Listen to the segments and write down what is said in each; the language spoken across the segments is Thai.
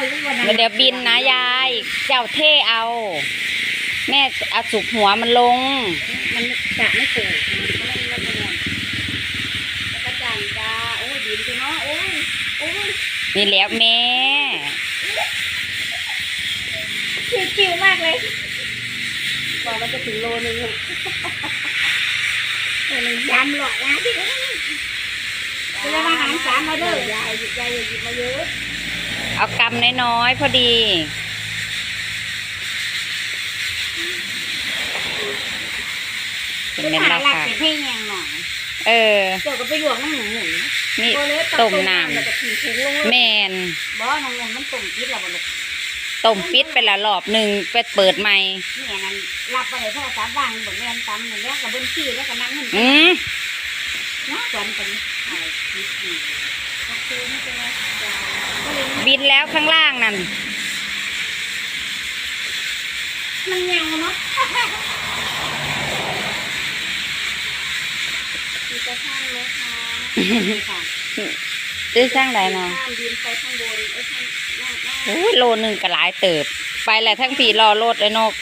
เดี๋ยวบินนะยาย เจ้าเท่เอา แม่เอาสุกหัวมันลง มันจะไม่ถูกมันไม่ไม่ไม่แล้วก็จันจ้าโอ้ยบินไปเนาะโอ้ยโอ้ยนี่แหล้วแม่ชิวๆมากเลยกว่ามันจะถึงโลนึงอะเออยำหลอดนะพี่จะได้มาหารสามมาเด้อยายยายอย่าหยิบมาเยอะ เอากำน้อยๆพอดี เป็นไปเม็ดหาละหลักค่ะเป็นให้ยังหน่อยเออ เจ้าก็ไปหยวกน้ำหมูหมูนี่โอเลยต้มน้แล้วก็ทิ้งถุงลงำแมนบ่น้องนนมันต้มพิษแล้วบ่ลูกต้มปิดไปละรอบหนึ่งไปเปิดใหม่ เนี่ยนั่นรับไปเลยโทรศัพท์วางบนแม่นตำอย่างเงี้ยกับเบิ้นขี้แล้วก็นั่งให้มันอืมนะกวนกันไอ้พิษนี่โอเคไม่เป็นไรก็เลย บินแล้วข้างล่างนั่น มันเงาเนาะมีกระช่างไหมคะนี่ค่ะซื้อสร้างใดเนาะข้ามดินไปข้างบนไอ้ข้างหน้าหน้าโอ้ยโลหนึ่งก็หลายเติบ ไปแหละทั้งผีรอรถเลยนก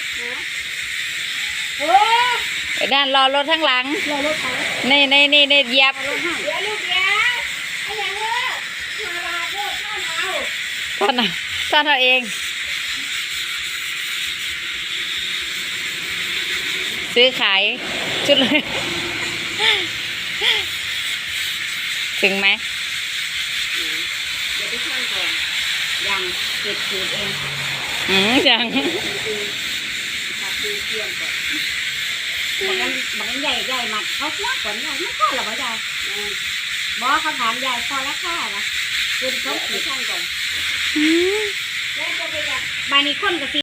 เฮ้ยไอ้ด้านรอรถทั้งหลังเรารถไปนี่นี่นี่นี่เหยียบรถให้เดี๋ยวลูกเดี๋ยวไอ้ยังเออมาบาทโลดท่านเอา ท่านน่ะท่านเอาเอง ซื้อขาย ชุดเลย ถึงไหมเดี๋ยวไปช่างก่อนยังเก็บขีดเองอืมยังขีดเองขับดูเทียมก่อนบางนั้นบางนั้นใหญ่ใหญ่มัดเขาเสียก่อนใหญ่ไม่พอหรอวะยายอืมบอกเขาถามยายพอแล้วค่ะนะ คุณเขาขีดช่างก่อนอืมแล้วจะไปแบบบานี้คนกับ